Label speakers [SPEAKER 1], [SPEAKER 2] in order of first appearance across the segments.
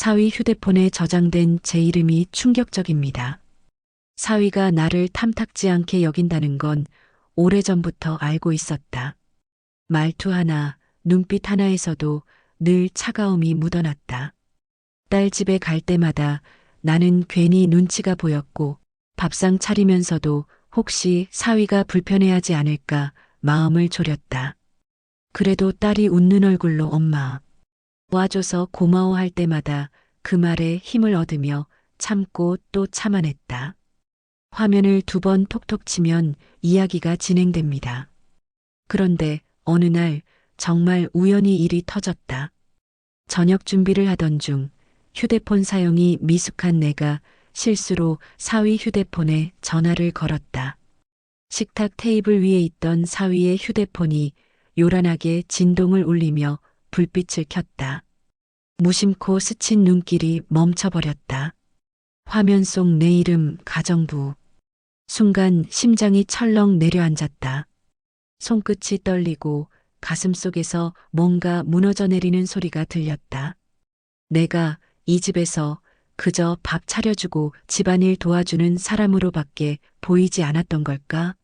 [SPEAKER 1] 사위 휴대폰에 저장된 제 이름이 충격적입니다. 사위가 나를 탐탁지 않게 여긴다는 건 오래전부터 알고 있었다. 말투 하나, 눈빛 하나에서도 늘 차가움이 묻어났다. 딸 집에 갈 때마다 나는 괜히 눈치가 보였고 밥상 차리면서도 혹시 사위가 불편해하지 않을까 마음을 졸였다. 그래도 딸이 웃는 얼굴로 엄마 와줘서 고마워할 때마다 그 말에 힘을 얻으며 참고 또 참아냈다. 화면을 두 번 톡톡 치면 이야기가 진행됩니다. 그런데 어느 날 정말 우연히 일이 터졌다. 저녁 준비를 하던 중 휴대폰 사용이 미숙한 내가 실수로 사위 휴대폰에 전화를 걸었다. 식탁 테이블 위에 있던 사위의 휴대폰이 요란하게 진동을 울리며 불빛을 켰다. 무심코 스친 눈길이 멈춰버렸다. 화면 속 내 이름 가정부. 순간 심장이 철렁 내려앉았다. 손끝이 떨리고 가슴 속에서 뭔가 무너져 내리는 소리가 들렸다. 내가 이 집에서 그저 밥 차려주고 집안일 도와주는 사람으로밖에 보이지 않았던 걸까?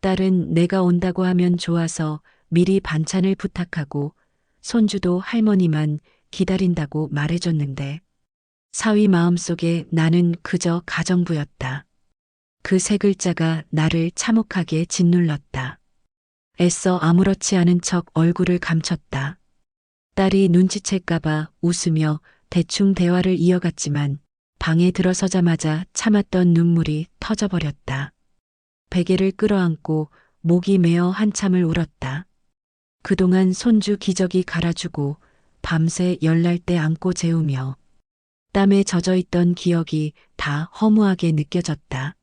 [SPEAKER 1] 딸은 내가 온다고 하면 좋아서 미리 반찬을 부탁하고 손주도 할머니만 기다린다고 말해줬는데 사위 마음속에 나는 그저 가정부였다. 그 세 글자가 나를 참혹하게 짓눌렀다. 애써 아무렇지 않은 척 얼굴을 감췄다. 딸이 눈치챌까봐 웃으며 대충 대화를 이어갔지만 방에 들어서자마자 참았던 눈물이 터져버렸다. 베개를 끌어안고 목이 메어 한참을 울었다. 그동안 손주 기저귀 갈아주고 밤새 열날 때 안고 재우며 땀에 젖어 있던 기억이 다 허무하게 느껴졌다.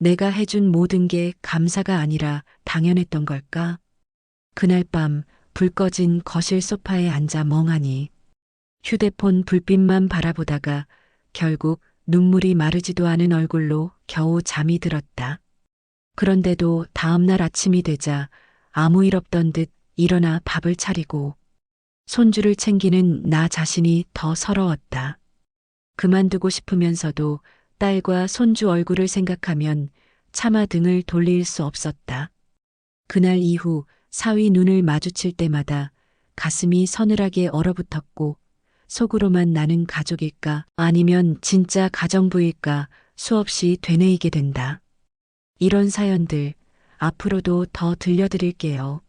[SPEAKER 1] 내가 해준 모든 게 감사가 아니라 당연했던 걸까? 그날 밤 불 꺼진 거실 소파에 앉아 멍하니 휴대폰 불빛만 바라보다가 결국 눈물이 마르지도 않은 얼굴로 겨우 잠이 들었다. 그런데도 다음날 아침이 되자 아무 일 없던 듯 일어나 밥을 차리고 손주를 챙기는 나 자신이 더 서러웠다. 그만두고 싶으면서도 딸과 손주 얼굴을 생각하면 차마 등을 돌릴 수 없었다. 그날 이후 사위 눈을 마주칠 때마다 가슴이 서늘하게 얼어붙었고 속으로만 나는 가족일까 아니면 진짜 가정부일까 수없이 되뇌이게 된다. 이런 사연들 앞으로도 더 들려드릴게요.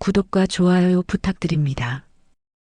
[SPEAKER 1] 구독과 좋아요 부탁드립니다.